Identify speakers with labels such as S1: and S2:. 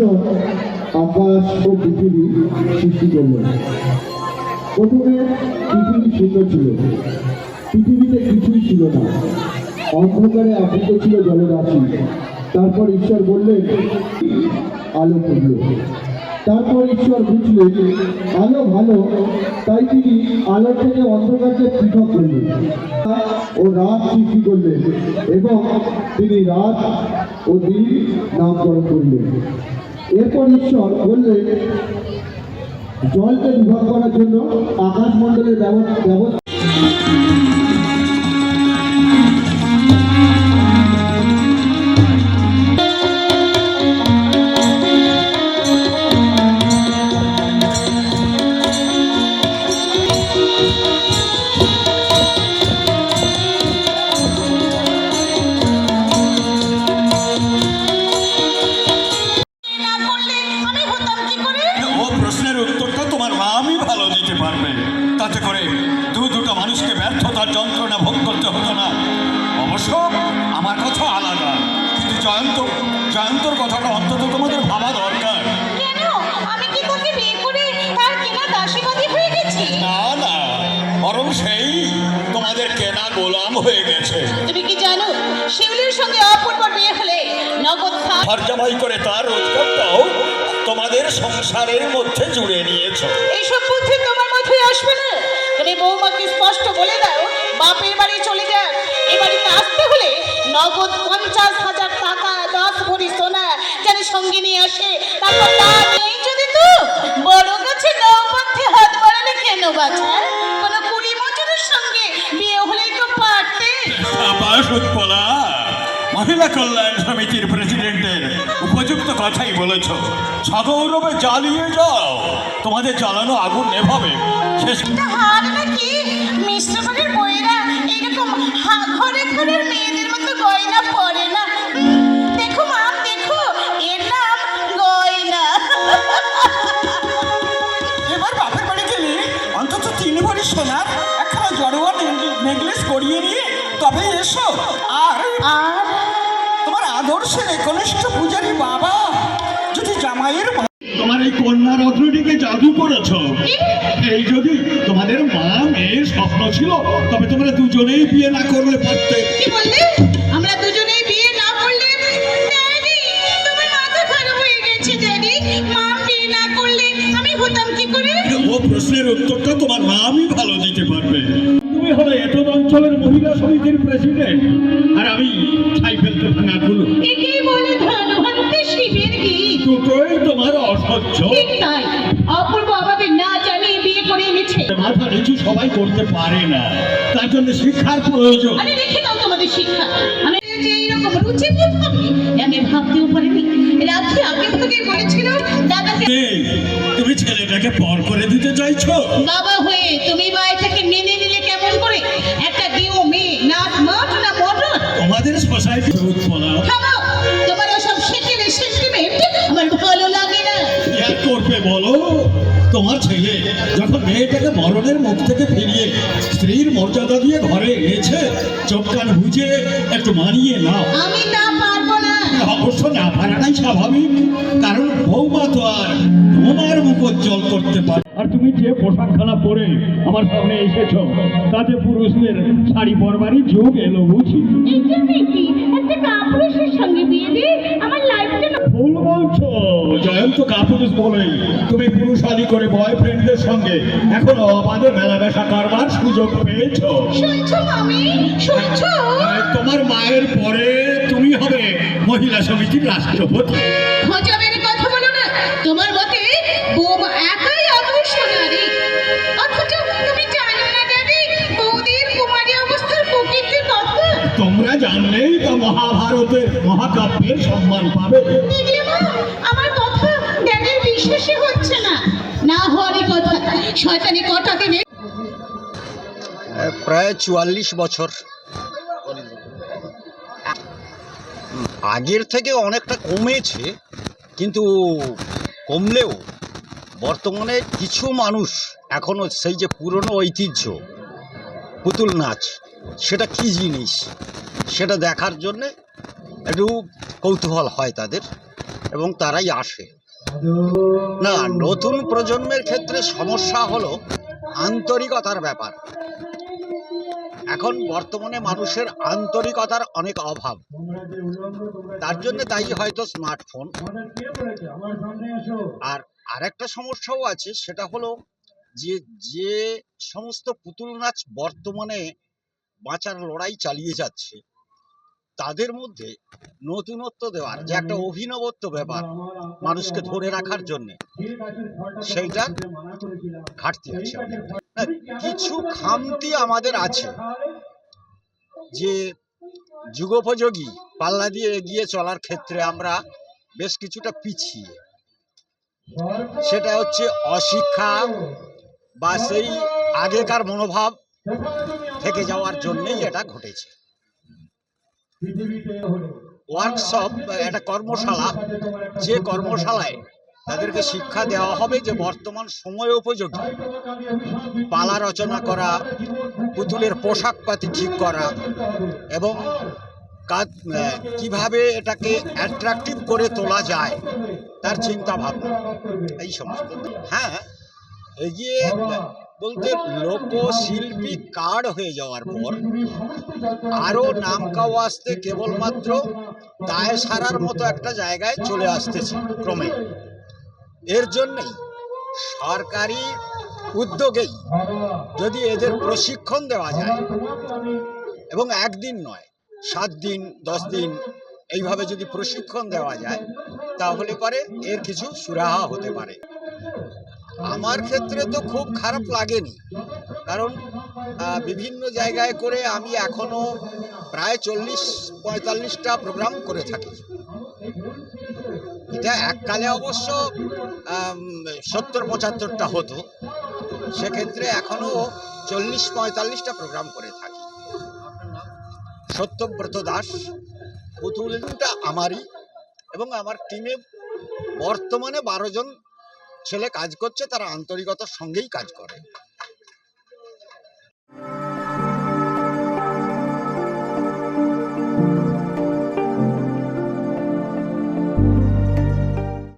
S1: ঈশ্বর আকাশ ও পৃথিবী সৃষ্টি করলেন প্রথমে পৃথিবী শূন্য ছিল। পৃথিবীতে কিছুই ছিল না। অন্ধকারে আবৃত ছিল জলরাশি তারপর ঈশ্বর বললেন, আলো করল। তারপর ঈশ্বর বুঝলেন, আলো ভালো, তাই তিনি আলো থেকে অন্ধকারকে পৃথক করলেন ও রাত সৃষ্টি করলেন এবং তিনি রাত ও দিন নামকরণ করলেন। এরপর ঈশ্বর বললেন জলকে বিভাগ করার জন্য আকাশমণ্ডলের ব্যব- ব্যবস্থা
S2: কথাটা অন্তত তোমাদের ভাবা দরকার।
S3: কেন? আমি কি তোকে বিয়ে করে তার কেনা দাসীবাদী হয়ে গেছি?
S2: না না বরং সেই তোমাদের কেনা গোলাম হয়ে গেছে।
S3: তুমি কি জানো শিউলির সঙ্গে অপূর্ব বিয়ে হলে নগদ খান
S2: করে তার রোজগারটাও তোমাদের সংসারের মধ্যে জুড়ে নিয়েছো।
S3: এইসব বুদ্ধি তোমার মাথায় আসবে না? তুমি বৌমাকে স্পষ্ট বলে দাও বাপের বাড়ি চলে যা এ বাড়িতে আসতে হলে নগদ পঞ্চাশ হাজার টাকা দশ ভরি সোনা যেন সঙ্গে নিয়ে আসে। তারপর তা নেই যদি তো। বড় গাছে নৌপথ্যে হাত বাড়ালে কেন বাছা কোনো কুড়ি বছরের সঙ্গে বিয়ে হলেই তো পারতে।
S2: উৎপলা। মহিলা কল্যাণ সমিতির প্রেসিডেন্টের উপযুক্ত কথাই বলেছ। সগৌরবে জ্বালিয়ে যাও। তোমাদের জ্বালানো আগুন নেভাবে শেষ
S3: হার
S2: আদর্শের একনিষ্ঠ পূজারী বাবা যদি জামাইয়ের তোমার এই কন্যা রত্নটিকে জাদু করেছ। এই যদি তোমাদের মা মেয়ের স্বপ্ন ছিল তবে তোমরা দুজনেই বিয়ে না করলে পারতে।
S3: কি বললে? আমরা দুজনেই বিয়ে না করলে ড্যাডি তোমার মাথা খারাপ হয়ে গেছে ড্যাডি মা বিয়ে না করলে আমি হতাম কি করে?
S2: ও প্রশ্নের উত্তরটা তোমার মা আমি ভালো দিতে পারবে। তুমি হলে এতদ অঞ্চলের মহিলা সমিতির প্রেসিডেন্ট আর আমি সবাই করতে পারে না। তার জন্য শিক্ষার প্রয়োজন।
S3: আরে রেখে দাও তোমাদের শিক্ষা। আমি যে হবে আমি ভাবতেও পারিনি। রাত্রি আগে থেকে বলেছিল দাদাকে
S2: তুমি ছেলেটাকে পর করে দিতে চাইছো?
S3: বাবা হয়ে তুমি মেনে নিলে কেমন করে? একটা মেয়ে নাচ মাঠ না মটর
S2: তোমাদের সোসাইটি উৎপলা।
S3: তোমার ওসব সেকেলে আমার ভালো লাগে না।
S2: কি করবে বলো? তোমার ছেলে মেয়েটাকে মরণের মুখ থেকে ফিরিয়ে স্ত্রীর মর্যাদা দিয়ে ঘরে এনেছে। চোখ কান বুঝে একটু মানিয়ে নাও।
S3: আমি তা পারব না।
S2: অবশ্য না পারাটাই স্বাভাবিক কারণ বৌমা তো আর তোমার মুখ উজ্জ্বল করতে পারে আর তুমি যে পোশাক পোশাকখানা পরে আমার সামনে এসেছ তাতে পুরুষদের শাড়ি পরবারই যুগ এলো বুঝি। ভুল বলছো জয়ন্ত কাপুরুষ বলে। তুমি পুরুষ আদি করে বয়ফ্রেন্ডদের সঙ্গে এখনও অবাধে মেলামেশা করবার সুযোগ পেয়েছ। তোমার মায়ের পরে তুমি হবে মহিলা সমিতির রাষ্ট্রপতি।
S3: তোমরা
S2: জানলেই তো মহাভারতের মহাকাব্যের সম্মান পাবে।
S3: আমার কথা ড্যাডির বিশ্বাসই হচ্ছে না। না হওয়ারই কথা শয়তানি কটা দিনে?
S4: প্রায় চুয়াল্লিশ বছর। আগের থেকে অনেকটা কমেছে কিন্তু কমলেও বর্তমানে কিছু মানুষ এখনও সেই যে পুরনো ঐতিহ্য পুতুল নাচ সেটা কী জিনিস? সেটা দেখার জন্যে একটু কৌতূহল হয় তাদের এবং তারাই আসে। না, নতুন প্রজন্মের ক্ষেত্রে সমস্যা হলো আন্তরিকতার ব্যাপার। এখন বর্তমানে মানুষের আন্তরিকতার অনেক অভাব। তার জন্য তাই হয়তো স্মার্টফোন। আর আরেকটা সমস্যাও আছে, সেটা হলো যে যে সমস্ত পুতুল নাচ বর্তমানে বাঁচার লড়াই চালিয়ে যাচ্ছে, তাদের মধ্যে নতুনত্ব দেওয়ার যে একটা অভিনবত্ব ব্যাপার মানুষকে ধরে রাখার জন্যে, সেইটা ঘাটতি আছে কিছু খামতি আমাদের আছে যে যুগোপযোগী পাল্লা দিয়ে এগিয়ে চলার ক্ষেত্রে আমরা বেশ কিছুটা পিছিয়ে। সেটা হচ্ছে অশিক্ষা বা সেই আগেকার মনোভাব থেকে যাওয়ার জন্যই এটা ঘটেছে। ওয়ার্কশপ একটা কর্মশালা, যে কর্মশালায় তাদেরকে শিক্ষা দেওয়া হবে যে বর্তমান সময় উপযোগী। পালা রচনা করা, পুতুলের পোশাক পাতি ঠিক করা এবং কীভাবে এটাকে অ্যাট্রাকটিভ করে তোলা যায়, তার চিন্তা ভাবনা এই সমস্ত। হ্যাঁ এগিয়ে বলতে লোকশিল্পী কার্ড হয়ে যাওয়ার পর, আরও নাম কাও আসতে কেবলমাত্র দায় সারার মতো একটা জায়গায় চলে আসতেছে ক্রমে। এর জন্যেই সরকারি উদ্যোগেই যদি এদের প্রশিক্ষণ দেওয়া যায়, এবং একদিন নয়, সাত দিন, দশ দিন এইভাবে যদি প্রশিক্ষণ দেওয়া যায়, তাহলে পরে এর কিছু সুরাহা হতে পারে। আমার ক্ষেত্রে তো খুব খারাপ লাগেনি। কারণ বিভিন্ন জায়গায় করে আমি এখনও প্রায় চল্লিশ, পঁয়তাল্লিশটা প্রোগ্রাম করে থাকি। এটা এককালে অবশ্য সত্তর, পঁচাত্তরটা হতো। সেক্ষেত্রে এখনও চল্লিশ, পঁয়তাল্লিশটা প্রোগ্রাম করে থাকি। সত্যব্রত দাস পুতুলটা আমারই এবং আমার টিমে বর্তমানে বারো জন ছেলে কাজ করছে তারা আন্তরিকতার সঙ্গেই কাজ করে।